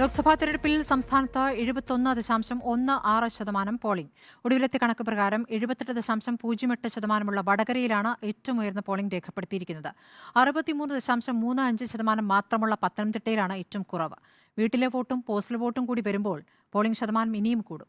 ലോക്സഭാ തെരഞ്ഞെടുപ്പിൽ സംസ്ഥാനത്ത് എഴുപത്തൊന്ന് ദശാംശം ഒന്ന് ആറ് ശതമാനം പോളിംഗ്. ഒടുവിലത്തെ കണക്ക് പ്രകാരം എഴുപത്തെട്ട് ദശാംശം പൂജ്യം എട്ട് ശതമാനമുള്ള വടകരയിലാണ് ഏറ്റവും ഉയർന്ന പോളിംഗ് രേഖപ്പെടുത്തിയിരിക്കുന്നത്. അറുപത്തിമൂന്ന് ദശാംശം മൂന്ന് അഞ്ച് ശതമാനം മാത്രമുള്ള പത്തനംതിട്ടയിലാണ് ഏറ്റവും കുറവ്. വീട്ടിലെ വോട്ടും പോസ്റ്റൽ വോട്ടും കൂടി വരുമ്പോൾ പോളിംഗ് ശതമാനം ഇനിയും കൂടും.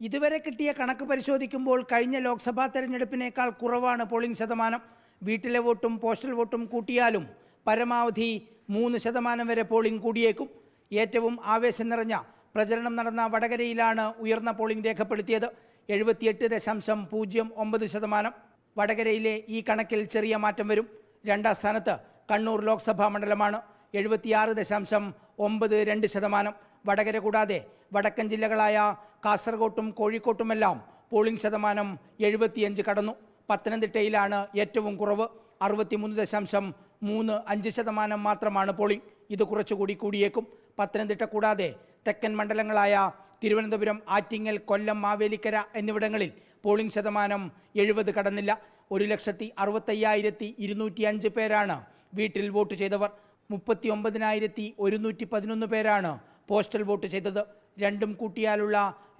ഇതുവരെ കിട്ടിയ കണക്ക് പരിശോധിക്കുമ്പോൾ കഴിഞ്ഞ ലോക്സഭാ തെരഞ്ഞെടുപ്പിനേക്കാൾ കുറവാണ് പോളിംഗ് ശതമാനം. വീട്ടിലെ വോട്ടും പോസ്റ്റൽ വോട്ടും കൂട്ടിയാലും പരമാവധി മൂന്ന് ശതമാനം വരെ പോളിംഗ് കൂടിയേക്കും. ഏറ്റവും ആവേശം നിറഞ്ഞ പ്രചരണം നടന്ന വടകരയിലാണ് ഉയർന്ന പോളിംഗ് രേഖപ്പെടുത്തിയത്. എഴുപത്തിയെട്ട് ദശാംശം പൂജ്യം ഒമ്പത് ശതമാനം. വടകരയിലെ ഈ കണക്കിൽ ചെറിയ മാറ്റം വരും. രണ്ടാം സ്ഥാനത്ത് കണ്ണൂർ ലോക്സഭാ മണ്ഡലമാണ്. എഴുപത്തിയാറ് ദശാംശം ഒമ്പത് രണ്ട് ശതമാനം. വടകര കൂടാതെ വടക്കൻ ജില്ലകളായ കാസർഗോട്ടും കോഴിക്കോട്ടുമെല്ലാം പോളിംഗ് ശതമാനം എഴുപത്തിയഞ്ച് കടന്നു. പത്തനംതിട്ടയിലാണ് ഏറ്റവും കുറവ്. അറുപത്തിമൂന്ന് ദശാംശം മൂന്ന് അഞ്ച് ശതമാനം മാത്രമാണ് പോളിംഗ് ഇത് കുറച്ചുകൂടി കൂടിയേക്കും. പത്തനംതിട്ട കൂടാതെ തെക്കൻ മണ്ഡലങ്ങളായ തിരുവനന്തപുരം ആറ്റിങ്ങൽ കൊല്ലം മാവേലിക്കര എന്നിവിടങ്ങളിൽ പോളിംഗ് ശതമാനം എഴുപത് കടന്നില്ല. ഒരു ലക്ഷത്തി അറുപത്തയ്യായിരത്തി ഇരുന്നൂറ്റി അഞ്ച് പേരാണ് വീട്ടിൽ വോട്ട് ചെയ്തവർ. മുപ്പത്തി ഒമ്പതിനായിരത്തി ഒരുന്നൂറ്റി പതിനൊന്ന് പേരാണ് പോസ്റ്റൽ വോട്ട് ചെയ്തത്. രണ്ടും കൂട്ടിയാലുള്ള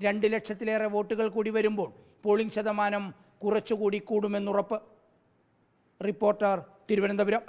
രണ്ട് ലക്ഷത്തിലേറെ വോട്ടുകൾ കൂടി വരുമ്പോൾ പോളിംഗ് ശതമാനം കുറച്ചുകൂടി കൂടുമെന്നുറപ്പ്. റിപ്പോർട്ടർ തിരുവനന്തപുരം.